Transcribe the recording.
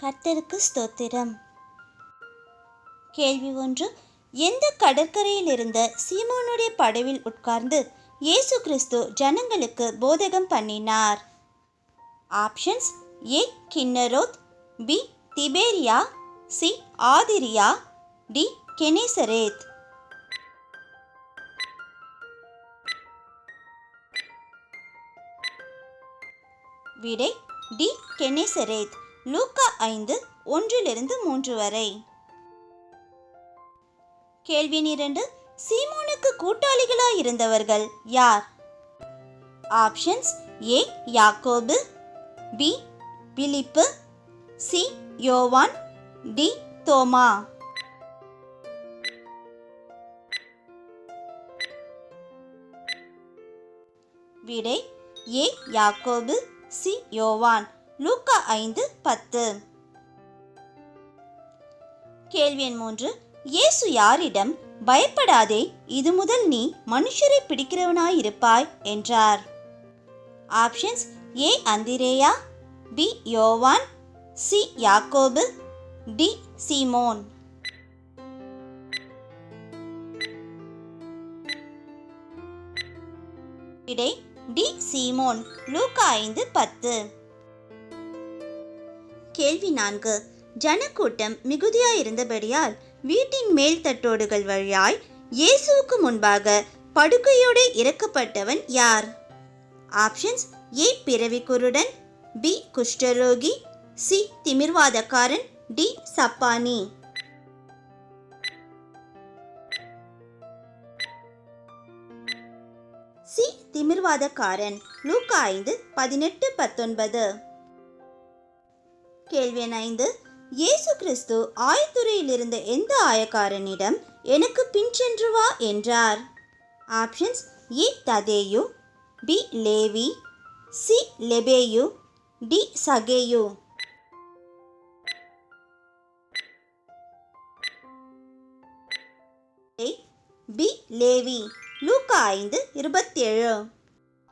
கர்த்தருக்கு ஸ்தோத்திரம். கேள்வி ஒன்று எந்த கடற்கரையில் இருந்த சீமோனுடைய படவில் உட்கார்ந்து இயேசு கிறிஸ்து ஜனங்களுக்கு போதகம் பண்ணினார்? Options A Kinnereth B Tiberias C ஆதிரியா D கெனேசரேத். விடை டி கெனேசரேத். லூக்கா ஐந்து ஒன்றிலிருந்து மூன்று வரை. கேள்வி இரண்டு சீமோனுக்கு கூட்டாளிகளாய் இருந்தவர்கள் யார்? ஆப்ஷன்ஸ் ஏ யாக்கோபு பி பிலிப்பு சி யோவான் டி தோமா. விடை ஏ யாக்கோபு சி யோவான். லூக்கா ஐந்து பத்து. கேள்வி எண் மூன்று. இயேசு யாரிடம் பயப்படாதே இது முதல் நீ மனுஷரை பிடிக்கிறவனாயிருப்பாய் என்றார். ஆப்ஷன்ஸ் ஏ அந்திரேயா பி யோவான் சி யாக்கோபு டி சீமோன். விடை டி சீமோன் லூக்கா ஐந்து பத்து. கேள்வி நான்கு. ஜனக்கூட்டம் மிகுதியாயிருந்தபடியால் வீட்டின் மேல் தட்டோடுகள் வழியாய் இயேசுவுக்கு முன்பாக படுக்கையோடு இறக்கப்பட்டவன் யார்? Options A. பிறவி குருடன் பி. குஷ்டரோகி சி. திமிர்வாதக்காரன் டி. சப்பானி. சி. திமிர்வாதக்காரன் லூக்கா ஐந்து பதினெட்டு பத்தொன்பது. கேள்வி எண் ஐந்து. இயேசு கிறிஸ்து ஆயத்துறையில் இருந்த எந்த ஆயக்காரனிடம் எனக்கு பின் சென்று வா என்றார்? Options A. ததேயு பி. லேவி சி. லெபேயு டி. சகேயு. பி. லேவி லூக்கா ஐந்து இருபத்தேழு.